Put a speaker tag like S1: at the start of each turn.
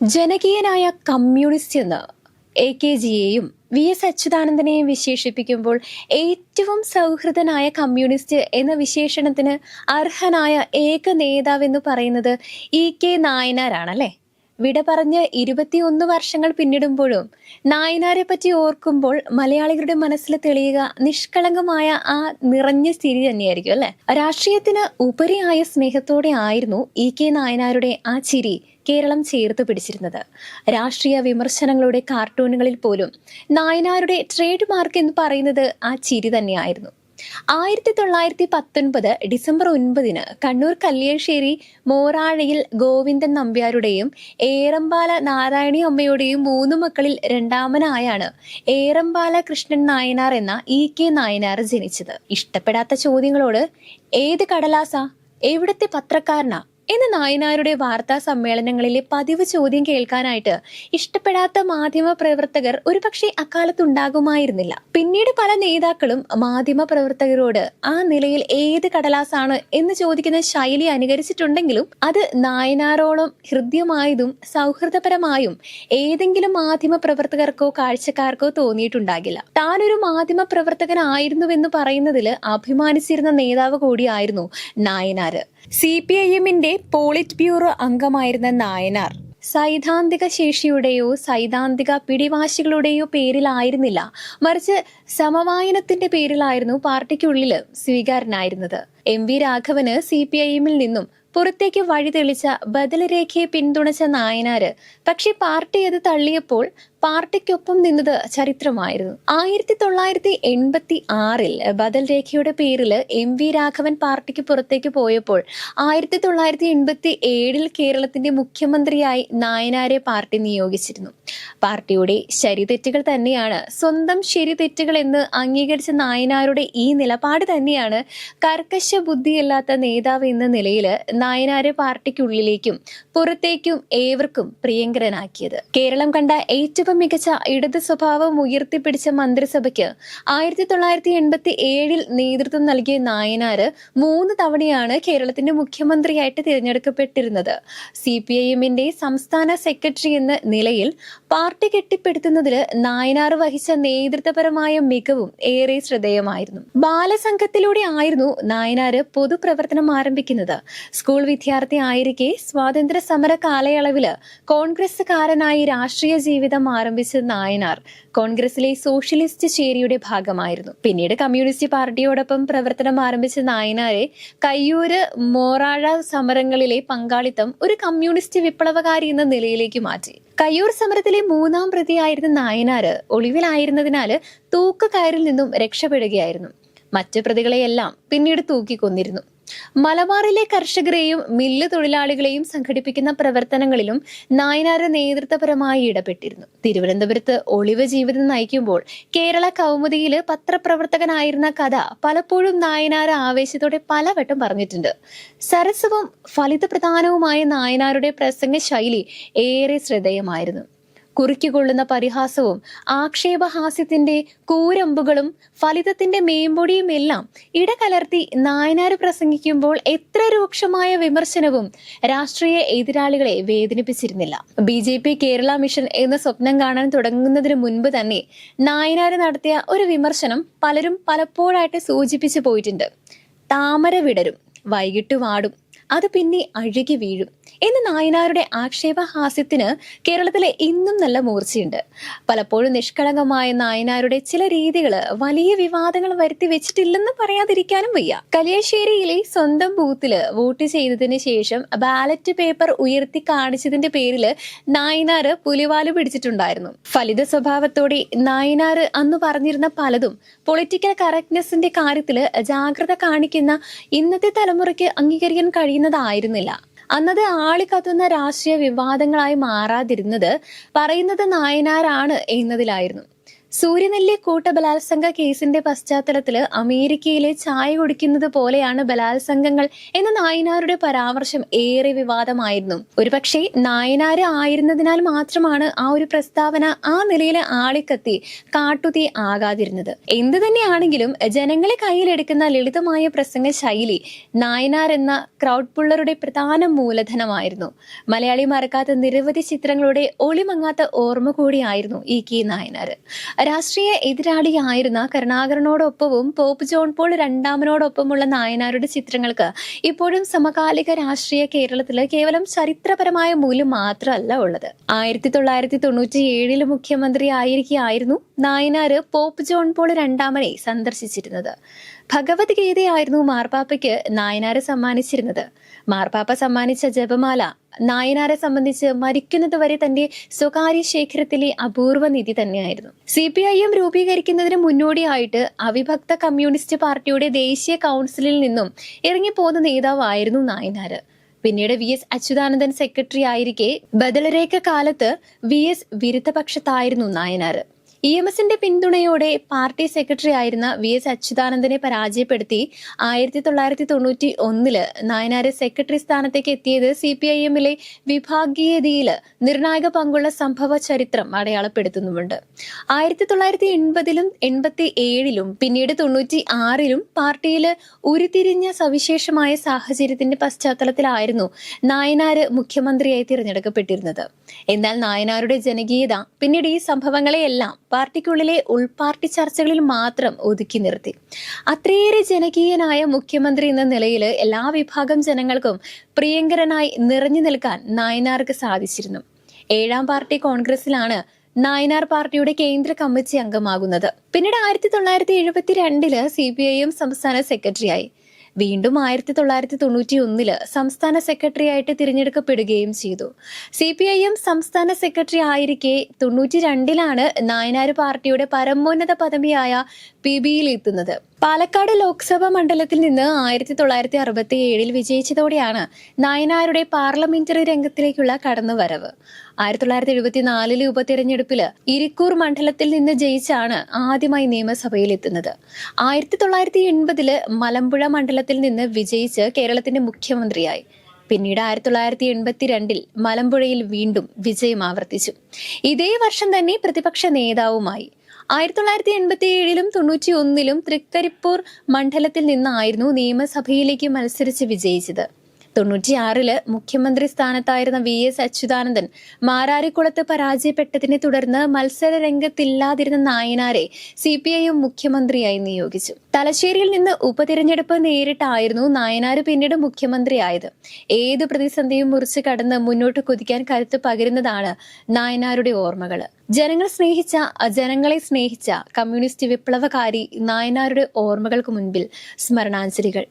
S1: ജനകീയനായ communist എന്ന് A K ജിയെയും V S അച്യുതാനന്ദനെയും വിശേഷിപ്പിക്കുമ്പോൾ ഏറ്റവും സൗഹൃദനായ കമ്മ്യൂണിസ്റ്റ് എന്ന വിശേഷണത്തിന് അർഹനായ ഏക നേതാവെന്ന് പറയുന്നത് ഇ കെ നായനാരാണല്ലേ? വിട പറഞ്ഞ് ഇരുപത്തിയൊന്ന് വർഷങ്ങൾ പിന്നിടുമ്പോഴും നായനാരെ പറ്റി ഓർക്കുമ്പോൾ മലയാളികളുടെ മനസ്സിൽ തെളിയുക നിഷ്കളങ്കമായ ആ നിറഞ്ഞ സ്ഥിതി തന്നെയായിരിക്കും അല്ലെ? രാഷ്ട്രീയത്തിന് ഉപരിയായ സ്നേഹത്തോടെ ആയിരുന്നു ഇ കെ നായനാരുടെ ആ ചിരി. കേരളം ചേർത്ത് പിടിച്ചിരുന്നത്. രാഷ്ട്രീയ വിമർശനങ്ങളുടെ കാർട്ടൂണുകളിൽ പോലും നായനാരുടെ ട്രേഡ് മാർക്ക് എന്ന് പറയുന്നത് ആ ചിരി തന്നെയായിരുന്നു. ആയിരത്തി തൊള്ളായിരത്തി പത്തൊൻപത് ഡിസംബർ ഒൻപതിന് കണ്ണൂർ കല്യാശ്ശേരി മോറാഴയിൽ ഗോവിന്ദൻ നമ്പ്യാരുടെയും ഏറമ്പാല നാരായണി അമ്മയുടെയും മൂന്ന് മക്കളിൽ രണ്ടാമനായാണ് ഏറമ്പാല കൃഷ്ണൻ നായനാർ എന്ന ഇ കെ നായനാർ ജനിച്ചത്. ഇഷ്ടപ്പെടാത്ത ചോദ്യങ്ങളോട് ഏത് കടലാസ? എവിടത്തെ പത്രക്കാരനാ? എന്ന നായനാരുടെ വാർത്താ സമ്മേളനങ്ങളിലെ പതിവ് ചോദ്യം കേൾക്കാനായിട്ട് ഇഷ്ടപ്പെടാത്ത മാധ്യമ പ്രവർത്തകർ ഒരുപക്ഷെ അക്കാലത്തുണ്ടാകുമായിരുന്നില്ല. പിന്നീട് പല നേതാക്കളും മാധ്യമ പ്രവർത്തകരോട് ആ നിലയിൽ ഏത് കടലാസാണ് എന്ന് ചോദിക്കുന്ന ശൈലി അനുകരിച്ചിട്ടുണ്ടെങ്കിലും അത് നായനാരോളം ഹൃദ്യമായതും സൗഹൃദപരമായും ഏതെങ്കിലും മാധ്യമ പ്രവർത്തകർക്കോ കാഴ്ചക്കാർക്കോ തോന്നിയിട്ടുണ്ടാകില്ല. താനൊരു മാധ്യമ പ്രവർത്തകനായിരുന്നുവെന്ന് പറയുന്നതിൽ അഭിമാനിച്ചിരുന്ന നേതാവ് കൂടിയായിരുന്നു നായനാര്. സി പി ഐ എമ്മിന്റെ പോളിറ്റ് ബ്യൂറോ അംഗമായിരുന്ന നായനാർ സൈദ്ധാന്തിക ശേഷിയുടെയോ സൈദ്ധാന്തിക പിടിവാശികളുടെയോ പേരിലായിരുന്നില്ല. മറിച്ച് സമവായനത്തിന്റെ പേരിലായിരുന്നു പാർട്ടിക്കുള്ളിൽ സ്വീകാരനായിരുന്നത്. M V Raghavan C P I എമ്മിൽ നിന്നും പുറത്തേക്ക് വഴി തെളിച്ച പിന്തുണച്ച നായനാര്. പക്ഷെ പാർട്ടി അത് തള്ളിയപ്പോൾ പാർട്ടിക്കൊപ്പം നിന്നത് ചരിത്രമായിരുന്നു. ആയിരത്തി തൊള്ളായിരത്തി എൺപത്തി ആറിൽ ബദൽ രേഖയുടെ പേരിൽ എം വി രാഘവൻ പാർട്ടിക്ക് പുറത്തേക്ക് പോയപ്പോൾ ആയിരത്തി തൊള്ളായിരത്തി എൺപത്തി ഏഴിൽ കേരളത്തിന്റെ മുഖ്യമന്ത്രിയായി നായനാരെ പാർട്ടി നിയോഗിച്ചിരുന്നു. പാർട്ടിയുടെ ശരിതെറ്റുകൾ തന്നെയാണ് സ്വന്തം ശരിതെറ്റുകൾ എന്ന് അംഗീകരിച്ച നായനാരുടെ ഈ നിലപാട് തന്നെയാണ് കർക്കശ ബുദ്ധിയല്ലാത്ത നേതാവ് എന്ന നിലയിൽ നായനാരെ പാർട്ടിക്കുള്ളിലേക്കും പുറത്തേക്കും ഏവർക്കും പ്രിയങ്കരനാക്കിയത്. കേരളം കണ്ട ഏറ്റവും മികച്ച ഇടത് സ്വഭാവം ഉയർത്തിപ്പിടിച്ച മന്ത്രിസഭയ്ക്ക് ആയിരത്തി തൊള്ളായിരത്തി എൺപത്തി ഏഴിൽ നേതൃത്വം നൽകിയ നായനാര് മൂന്ന് തവണയാണ് കേരളത്തിന്റെ മുഖ്യമന്ത്രിയായിട്ട് തിരഞ്ഞെടുക്കപ്പെട്ടിരുന്നത്. സി പി ഐ എമ്മിന്റെ സംസ്ഥാന സെക്രട്ടറി എന്ന നിലയിൽ പാർട്ടി കെട്ടിപ്പടുത്തുന്നതിൽ നായനാർ വഹിച്ച നേതൃത്വപരമായ മികവും ഏറെ ശ്രദ്ധേയമായിരുന്നു. ബാലസംഘത്തിലൂടെ ആയിരുന്നു നായനാര് പൊതുപ്രവർത്തനം ആരംഭിക്കുന്നത്. സ്കൂൾ വിദ്യാർത്ഥി ആയിരിക്കെ സ്വാതന്ത്ര്യ സമര കാലയളവിൽ കോൺഗ്രസ്സുകാരനായി രാഷ്ട്രീയ ജീവിതം ആരംഭിച്ച നായനാർ കോൺഗ്രസിലെ സോഷ്യലിസ്റ്റ് ചേരിയുടെ ഭാഗമായിരുന്നു. പിന്നീട് കമ്മ്യൂണിസ്റ്റ് പാർട്ടിയോടൊപ്പം പ്രവർത്തനം ആരംഭിച്ച നായനാരെ കയ്യൂര് മോറാഴ സമരങ്ങളിലെ പങ്കാളിത്തം ഒരു കമ്മ്യൂണിസ്റ്റ് വിപ്ലവകാരി എന്ന നിലയിലേക്ക് മാറ്റി. കയ്യൂർ സമരത്തിലെ മൂന്നാം പ്രതിയായിരുന്ന നായനാർ ഒളിവിലായിരുന്നതിനാൽ തൂക്കുകയറിൽ നിന്നും രക്ഷപ്പെടുകയായിരുന്നു. മറ്റു പ്രതികളെയെല്ലാം പിന്നീട് തൂക്കിക്കൊന്നിരുന്നു. മലബാറിലെ കർഷകരെയും മില്ല് തൊഴിലാളികളെയും സംഘടിപ്പിക്കുന്ന പ്രവർത്തനങ്ങളിലും നായനാര് നേതൃത്വപരമായി ഇടപെട്ടിരുന്നു. തിരുവനന്തപുരത്ത് ഒളിവ് ജീവിതം നയിക്കുമ്പോൾ കേരള കൗമുദിയിൽ പത്രപ്രവർത്തകനായിരുന്ന കഥ പലപ്പോഴും നായനാര് ആവേശത്തോടെ പലവട്ടം പറഞ്ഞിട്ടുണ്ട്. സരസവും ഫലിതപ്രധാനവുമായ നായനാരുടെ പ്രസംഗ ശൈലി ഏറെ ശ്രദ്ധേയമായിരുന്നു. കുറുക്കിക്കൊള്ളുന്ന പരിഹാസവും ആക്ഷേപഹാസ്യത്തിന്റെ കൂരമ്പുകളും ഫലിതത്തിന്റെ മേമ്പൊടിയും എല്ലാം ഇടകലർത്തി നായനാർ പ്രസംഗിക്കുമ്പോൾ എത്ര രൂക്ഷമായ വിമർശനവും രാഷ്ട്രീയ എതിരാളികളെ വേദനിപ്പിച്ചിരുന്നില്ല. B J P Kerala mission എന്ന സ്വപ്നം കാണാൻ തുടങ്ങുന്നതിന് മുൻപ് തന്നെ നായനാർ നടത്തിയ ഒരു വിമർശനം പലരും പലപ്പോഴായിട്ട് സൂചിപ്പിച്ചു പോയിട്ടുണ്ട്. താമര വിടരും വൈകിട്ട് വാടും അത് പിന്നെ അഴുകി വീഴും. എന്ന നായനാരുടെ ആക്ഷേപഹാസ്യത്തിന് കേരളത്തിലെ ഇന്നും നല്ല മൂർച്ചയുണ്ട്. പലപ്പോഴും നിഷ്കളങ്കമായ നായനാരുടെ ചില രീതികൾ വലിയ വിവാദങ്ങൾ വരുത്തി വെച്ചിട്ടില്ലെന്ന് പറയാതിരിക്കാനും വയ്യ. കലിയശ്ശേരിയിലെ സ്വന്തം ബൂത്തിൽ വോട്ട് ചെയ്തതിന് ശേഷം ബാലറ്റ് പേപ്പർ ഉയർത്തി കാണിച്ചതിന്റെ പേരിൽ നായനാർ പുലിവാൽ പിടിച്ചിട്ടുണ്ടായിരുന്നു. ഫലിത സ്വഭാവത്തോടെ നായനാർ അന്ന് പറഞ്ഞിരുന്ന പലതും പൊളിറ്റിക്കൽ കറക്റ്റ്നെസിന്റെ കാര്യത്തിൽ ജാഗ്രത കാണിക്കുന്ന ഇന്നത്തെ തലമുറയ്ക്ക് അംഗീകരിക്കാൻ കഴിയുന്നതായിരുന്നില്ല. അന്നത് ആളിക്കത്തുന്ന രാഷ്ട്രീയ വിവാദങ്ങളായി മാറാതിരുന്നത് പറയുന്നത് നായനാരാണ് എന്നതിലായിരുന്നു. സൂര്യനെല്ലി കൂട്ട ബലാത്സംഗ കേസിന്റെ പശ്ചാത്തലത്തിൽ അമേരിക്കയിലെ ചായ കുടിക്കുന്നത് പോലെയാണ് ബലാത്സംഗങ്ങൾ എന്ന നായനാരുടെ പരാമർശം ഏറെ വിവാദമായിരുന്നു. ഒരുപക്ഷെ നായനാര് ആയിരുന്നതിനാൽ മാത്രമാണ് ആ ഒരു പ്രസ്താവന ആ നിലയിൽ ആളിക്കത്തി കാട്ടുതീ ആകാതിരുന്നത്. എന്തു തന്നെയാണെങ്കിലും ജനങ്ങളെ കയ്യിലെടുക്കുന്ന ലളിതമായ പ്രസംഗ ശൈലി നായനാർ എന്ന ക്രൗഡ് പുള്ളറുടെ പ്രധാന മൂലധനമായിരുന്നു. മലയാളി മറക്കാത്ത നിരവധി ചിത്രങ്ങളുടെ ഒളിമങ്ങാത്ത ഓർമ്മ കൂടിയായിരുന്നു ഇ കെ നായനാർ രാഷ്ട്രീയ എതിരാളിയായിരുന്ന കരുണാകരനോടൊപ്പവും പോപ്പ് ജോൺ പോൾ രണ്ടാമനോടൊപ്പമുള്ള നായനാരുടെ ചിത്രങ്ങൾക്ക് ഇപ്പോഴും സമകാലിക രാഷ്ട്രീയ കേരളത്തിൽ കേവലം ചരിത്രപരമായ മൂല്യം മാത്രമല്ല ഉള്ളത്. ആയിരത്തി തൊള്ളായിരത്തി തൊണ്ണൂറ്റി ഏഴിൽ മുഖ്യമന്ത്രി ആയിരിക്കെയായിരുന്നു നായനാര് പോപ്പ് ജോൺ പോൾ രണ്ടാമനെ സന്ദർശിച്ചിരുന്നത്. ഭഗവത്ഗീതയായിരുന്നു മാർപ്പാപ്പയ്ക്ക് നായനാർ സമ്മാനിച്ചിരുന്നത്. മാർപ്പാപ്പ സമ്മാനിച്ച ജപമാല നായനാരെ സംബന്ധിച്ച് മരിക്കുന്നത് വരെ തന്റെ സ്വകാര്യ ശേഖരത്തിലെ അപൂർവ നിധി തന്നെയായിരുന്നു. സി പി ഐ എം രൂപീകരിക്കുന്നതിന് മുന്നോടിയായിട്ട് അവിഭക്ത കമ്മ്യൂണിസ്റ്റ് പാർട്ടിയുടെ ദേശീയ കൗൺസിലിൽ നിന്നും ഇറങ്ങിപ്പോകുന്ന നേതാവായിരുന്നു നായനാര് പിന്നീട് വി എസ് അച്യുതാനന്ദൻ സെക്രട്ടറി ആയിരിക്കെ ബദലരേഖ കാലത്ത് വി എസ് വിരുദ്ധപക്ഷത്തായിരുന്നു നായനാര് ഇ എം എസിന്റെ പിന്തുണയോടെ പാർട്ടി സെക്രട്ടറി ആയിരുന്ന വി എസ് അച്യുതാനന്ദനെ പരാജയപ്പെടുത്തി ആയിരത്തി തൊള്ളായിരത്തി തൊണ്ണൂറ്റി ഒന്നിൽ നായനാരെ സെക്രട്ടറി സ്ഥാനത്തേക്ക് എത്തിയത് സി പി ഐ എമ്മിലെ വിഭാഗീയതയിൽ നിർണായക പങ്കുള്ള സംഭവ ചരിത്രം അടയാളപ്പെടുത്തുന്നുമുണ്ട്. ആയിരത്തി തൊള്ളായിരത്തി എൺപതിലും എൺപത്തി ഏഴിലും പിന്നീട് തൊണ്ണൂറ്റി ആറിലും പാർട്ടിയിൽ ഉരുത്തിരിഞ്ഞ സവിശേഷമായ സാഹചര്യത്തിന്റെ പശ്ചാത്തലത്തിലായിരുന്നു നായനാര് മുഖ്യമന്ത്രിയായി തിരഞ്ഞെടുക്കപ്പെട്ടിരുന്നത്. എന്നാൽ നായനാരുടെ ജനകീയത പിന്നീട് ഈ സംഭവങ്ങളെയെല്ലാം പാർട്ടിക്കുള്ളിലെ ഉൾപാർട്ടി ചർച്ചകളിൽ മാത്രം ഒതുക്കി നിർത്തി. അത്രയേറെ ജനകീയനായ മുഖ്യമന്ത്രി എന്ന നിലയിൽ എല്ലാ വിഭാഗം ജനങ്ങൾക്കും പ്രിയങ്കരനായി നിറഞ്ഞു നിൽക്കാൻ നായനാർക്ക് സാധിച്ചിരുന്നു. ഏഴാം പാർട്ടി കോൺഗ്രസിലാണ് നായനാർ പാർട്ടിയുടെ കേന്ദ്ര കമ്മിറ്റി അംഗമാകുന്നത്. പിന്നീട് ആയിരത്തി തൊള്ളായിരത്തി എഴുപത്തി രണ്ടിൽ സി പി ഐ എം സംസ്ഥാന സെക്രട്ടറിയായി. വീണ്ടും ആയിരത്തി തൊള്ളായിരത്തി തൊണ്ണൂറ്റി ഒന്നിൽ സംസ്ഥാന സെക്രട്ടറി ആയിട്ട് തിരഞ്ഞെടുക്കപ്പെടുകയും ചെയ്തു. സി പി ഐ എം സംസ്ഥാന സെക്രട്ടറി ആയിരിക്കെ തൊണ്ണൂറ്റി രണ്ടിലാണ് നായനാർ പാർട്ടിയുടെ പരമോന്നത പദവിയായ പി ബിയിൽ എത്തുന്നത്. പാലക്കാട് ലോക്സഭാ മണ്ഡലത്തിൽ നിന്ന് ആയിരത്തി തൊള്ളായിരത്തി അറുപത്തി ഏഴിൽ വിജയിച്ചതോടെയാണ് നായനാരുടെ പാർലമെന്ററി രംഗത്തിലേക്കുള്ള കടന്നുവരവ്. ആയിരത്തി തൊള്ളായിരത്തി എഴുപത്തിനാലിലെ ഉപതെരഞ്ഞെടുപ്പിൽ ഇരിക്കൂർ മണ്ഡലത്തിൽ നിന്ന് ജയിച്ചാണ് ആദ്യമായി നിയമസഭയിൽ എത്തുന്നത് ആയിരത്തി തൊള്ളായിരത്തി എൺപതിൽ മലമ്പുഴ മണ്ഡലത്തിൽ നിന്ന് വിജയിച്ച് കേരളത്തിന്റെ മുഖ്യമന്ത്രിയായി. പിന്നീട് ആയിരത്തി തൊള്ളായിരത്തി എൺപത്തിരണ്ടിൽ മലമ്പുഴയിൽ വീണ്ടും വിജയം ആവർത്തിച്ചു. ഇതേ വർഷം തന്നെ പ്രതിപക്ഷ നേതാവുമായി. ആയിരത്തി തൊള്ളായിരത്തി എൺപത്തി ഏഴിലും തൊണ്ണൂറ്റി ഒന്നിലും തൃക്കരിപ്പൂർ മണ്ഡലത്തിൽ നിന്നായിരുന്നു നിയമസഭയിലേക്ക് മത്സരിച്ച് വിജയിച്ചത്. തൊണ്ണൂറ്റിയാറിൽ മുഖ്യമന്ത്രി സ്ഥാനത്തായിരുന്ന വി എസ് അച്യുതാനന്ദൻ മാരാരിക്കുളത്ത് പരാജയപ്പെട്ടതിനെ തുടർന്ന് മത്സര രംഗത്തില്ലാതിരുന്ന നായനാരെ സി പി ഐ എം മുഖ്യമന്ത്രിയായി നിയോഗിച്ചു. തലശ്ശേരിയിൽ നിന്ന് ഉപതിരഞ്ഞെടുപ്പ് നേരിട്ടായിരുന്നു നായനാർ പിന്നീട് മുഖ്യമന്ത്രിയായത്. ഏത് പ്രതിസന്ധിയും മുറിച്ച് കടന്ന് മുന്നോട്ട് കുതിക്കാൻ കരുത്ത് പകരുന്നതാണ് നായനാരുടെ ഓർമ്മകൾ ജനങ്ങൾ സ്നേഹിച്ച ജനങ്ങളെ സ്നേഹിച്ച കമ്മ്യൂണിസ്റ്റ് വിപ്ലവകാരി നായനാരുടെ ഓർമ്മകൾക്ക് മുൻപിൽ സ്മരണാഞ്ജലികൾ.